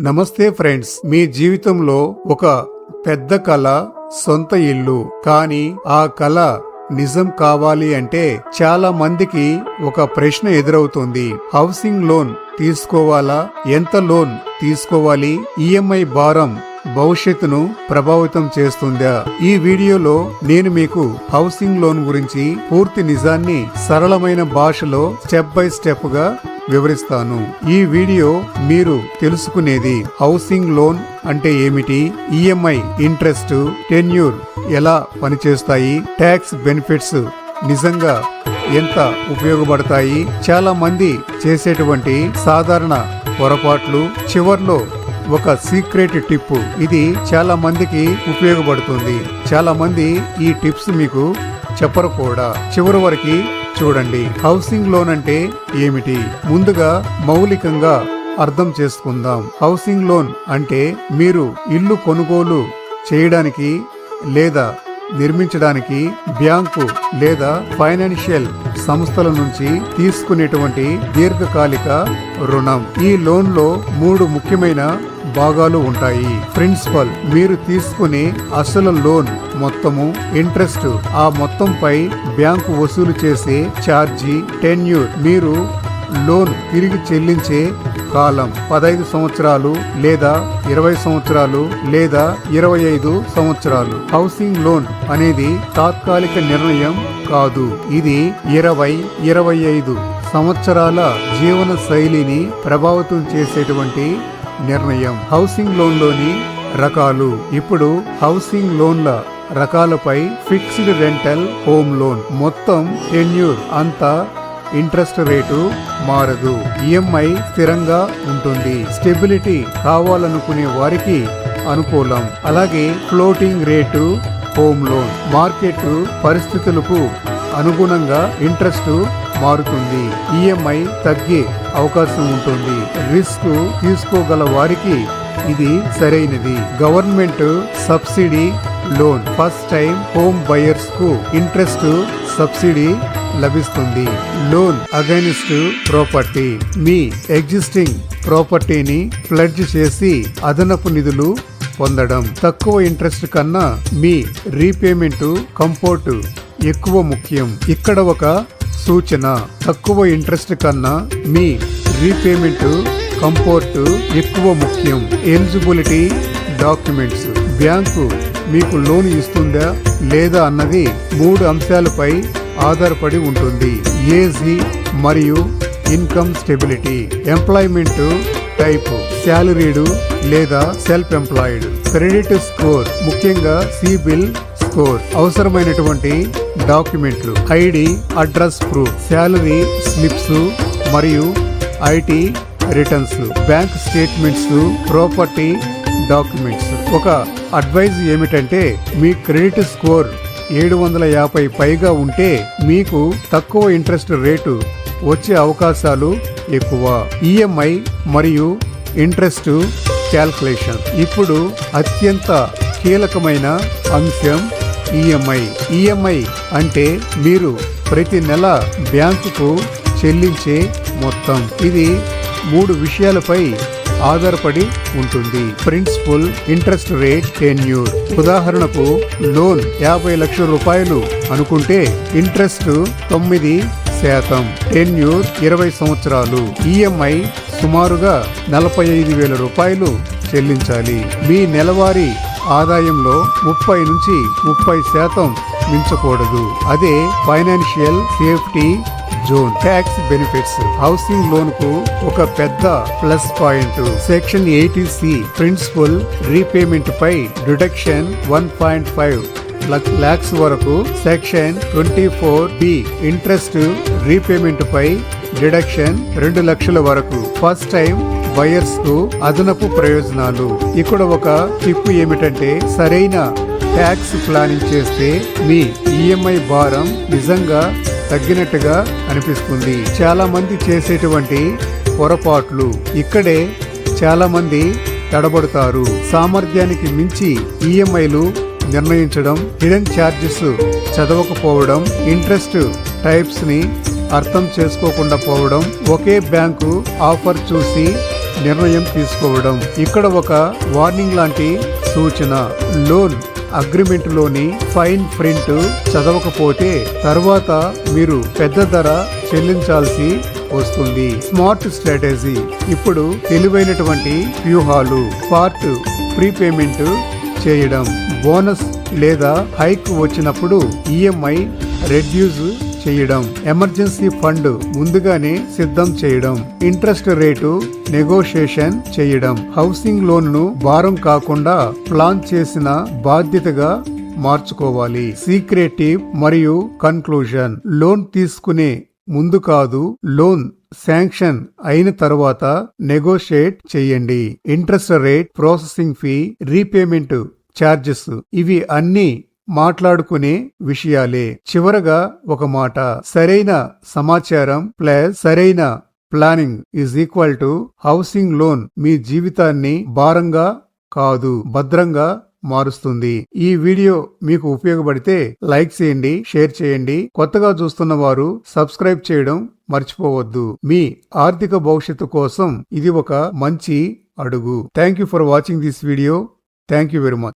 నమస్తే ఫ్రెండ్స్ మీ జీవితంలో ఒక పెద్ద కళ సొంత ఇల్లు. కానీ ఆ కళ నిజం కావాలి అంటే చాలా మందికి ఒక ప్రశ్న ఎదురవుతుంది. హౌసింగ్ లోన్ తీసుకోవాలా? ఎంత లోన్ తీసుకోవాలి? ఈఎంఐ భారం భవిష్యత్తును ప్రభావితం చేస్తుందా? ఈ వీడియోలో నేను మీకు హౌసింగ్ లోన్ గురించి పూర్తి నిజాన్ని సరళమైన భాషలో స్టెప్ బై స్టెప్గా వివరిస్తాను. ఈ వీడియో మీరు తెలుసుకునేది హౌసింగ్ లోన్ అంటే ఏమిటి? ఈఎంఐ ఇంట్రెస్ట్ టెన్యూర్ ఎలా పనిచేస్తాయి? ట్యాక్స్ బెనిఫిట్స్ నిజంగా ఎంత ఉపయోగపడతాయి? చాలా మంది చేసేటువంటి సాధారణ పొరపాట్లు చివర్లో ఒక సీక్రెట్ టిప్ ఇది చాలా మందికి ఉపయోగపడుతుంది. చాలా మంది ఈ టిప్స్ మీకు చెప్పరు కూడా. చివరి వరకు చూడండి. హౌసింగ్ లోన్ అంటే ఏమిటి? ముందుగా మౌలికంగా అర్థం చేసుకుందాం. హౌసింగ్ లోన్ అంటే మీరు ఇల్లు కొనుగోలు చేయడానికి లేదా నిర్మించడానికి బ్యాంకు లేదా ఫైనాన్షియల్ సంస్థల నుంచి తీసుకునేటువంటి దీర్ఘకాలిక రుణం. ఈ లోన్లో మూడు ముఖ్యమైన భాగాలు ఉంటాయి. ప్రిన్సిపల్ మీరు తీసుకునే అసలు లోన్ మొత్తము ఇంట్రెస్ట్ ఆ మొత్తంపై బ్యాంకు వసూలు చేసే ఛార్జీ టెన్యూర్ మీరు లోన్ తిరిగి చెల్లించే కాలం పదహైదు సంవత్సరాలు లేదా ఇరవై సంవత్సరాలు లేదా ఇరవై ఐదు సంవత్సరాలు. హౌసింగ్ లోన్ అనేది తాత్కాలిక నిర్ణయం కాదు. ఇది ఇరవై ఇరవై ఐదు సంవత్సరాల జీవన శైలిని ప్రభావితం చేసేటువంటి నిర్ణయం. హౌసింగ్ లోన్లోని రకాలు. ఇప్పుడు హౌసింగ్ లోన్ల రకాలపై ఫిక్స్డ్ రెంటల్ హోమ్ లోన్. మొత్తం టెన్యూర్. అంతా ఇంట్రెస్ట్ రేటు మారదు. ఈఎంఐ స్థిరంగా ఉంటుంది. స్టెబిలిటీ కావాలనుకునే వారికి అనుకూలం. అలాగే floating rate home loan. Market పరిస్థితులకు అనుగుణంగా ఇంట్రెస్ట్ మారుతుంది. ఈఎంఐ తగ్గే అవకాశం ఉంటుంది. రిస్క్ తీసుకోగల వారికి ఇది సరైనది. Government subsidy loan. First time home బయర్స్కు interest subsidy లభిస్తుంది. Loan against property. మీ ఎగ్జిస్టింగ్ ప్రాపర్టీని ఫ్లడ్జ్ చేసి అదనపు నిధులు పొందడం. తక్కువ ఇంట్రెస్ట్ కన్నా మీ రీపేమెంట్ కంపోర్ట్ ఎక్కువ ముఖ్యం. ఇక్కడ ఒక సూచన. తక్కువ ఇంట్రెస్ట్ కన్నా మీ రీపేమెంట్ కంఫర్ట్ ఎక్కువ ముఖ్యం. Eligibility documents. బ్యాంకు మీకు లోన్ ఇస్తుందా లేదా అన్నది మూడు అంశాలపై ఆధారపడి ఉంటుంది. ఏజీ మరియు income stability. Employment type. Salaried లేదా సెల్ఫ్ ఎంప్లాయిడ్. Credit score. ముఖ్యంగా సిబిల్ స్కోర్. అవసరమైనటువంటి డాక్యుమెంట్లు ID address proof salary slips మరియు IT returns bank statements property documents. ఒక అడ్వైజ్ ఏమిటంటే మీ క్రెడిట్ స్కోర్ ఏడు వందల యాభై పైగా ఉంటే మీకు తక్కువ ఇంట్రెస్ట్ రేటు వచ్చే అవకాశాలు ఎక్కువ. ఈఎంఐ మరియు ఇంట్రెస్ట్ క్యాల్కులేషన్. ఇప్పుడు అత్యంత కీలకమైన అంశం ఈఎంఐ ఈఎంఐ అంటే మీరు ప్రతి నెల బ్యాంకుకు చెల్లించే మొత్తం. ఇది మూడు విషయాలపై ఆధారపడి ఉంటుంది. Principal interest rate tenure. ఉదాహరణకు లోన్ యాభై లక్షల రూపాయలు అనుకుంటే ఇంట్రెస్ట్ తొమ్మిది శాతం. టెన్యూర్ ఇరవై సంవత్సరాలు. ఈఎంఐ సుమారుగా నలభై ఐదు వేల రూపాయలు చెల్లించాలి. మీ నెలవారీ ఆదాయంలో ముప్పై నుంచి ముప్పై శాతం మించకూడదు. అదే financial safety zone. Tax benefits. Housing లోన్కు ఒక పెద్ద plus point. Section eighty C principal repayment పై deduction one point five lakhs వరకు section twenty four B interest repayment పై డిడక్షన్ రెండు లక్షల వరకు. ఫస్ట్ టైం బయర్స్కు అదనపు ప్రయోజనాలు. ఇక్కడ ఒక టిప్ ఏమిటంటే సరైన ట్యాక్స్ ప్లానింగ్ చేస్తే మీ ఈఎంఐ భారం నిజంగా తగ్గినట్టుగా అనిపిస్తుంది. చాలా మంది చేసేటువంటి పొరపాట్లు ఇక్కడే చాలా మంది తడబడతారు. సామర్థ్యానికి మించి ఈఎంఐలు నిర్ణయించడం హిడెన్ ఛార్జెస్ చదవకపోవడం ఇంట్రెస్ట్ టైప్స్ని అర్థం చేసుకోకుండా పోవడం ఒకే బ్యాంకు ఆఫర్ చూసి నిర్ణయం తీసుకోవడం. ఇక్కడ ఒక వార్నింగ్ లాంటి సూచన. లోన్ అగ్రిమెంట్లోని ఫైన్ ప్రింట్ చదవకపోతే తర్వాత మీరు పెద్ద ధర చెల్లించాల్సి వస్తుంది. Smart strategy. ఇప్పుడు తెలివైనటువంటి వ్యూహాలు. పార్ట్ ప్రీపేమెంట్ చేయడం. బోనస్ లేదా హైక్ వచ్చినప్పుడు ఈఎంఐ రెడ్యూస్ చేయడం ఎమర్జెన్సీ ఫండ్ ముందుగానే సిద్ధం చేయడం ఇంట్రెస్ట్ రేటు నెగోషియేషన్ చేయడం హౌసింగ్ లోన్ను భారం కాకుండా ప్లాన్ చేసిన బాధ్యతగా మార్చుకోవాలి. సీక్రెటివ్ మరియు కన్క్లూజన్. లోన్ తీసుకునే ముందు కాదు లోన్ శాంక్షన్ అయిన తర్వాత నెగోషియేట్ చేయండి. Interest rate processing fee repayment charges ఇవి అన్నీ మాట్లాడుకునే విషయాలే. చివరగా ఒక మాట. సరైన సమాచారం ప్లస్ సరైన planning is equal to housing loan మీ జీవితాన్ని భారంగా కాదు భద్రంగా మారుస్తుంది. ఈ వీడియో మీకు ఉపయోగపడితే లైక్ చేయండి షేర్ చేయండి. కొత్తగా చూస్తున్న వారు సబ్స్క్రైబ్ చేయడం మర్చిపోవద్దు. మీ ఆర్థిక భవిష్యత్తు కోసం ఇది ఒక మంచి అడుగు. Thank you for watching this video thank you very much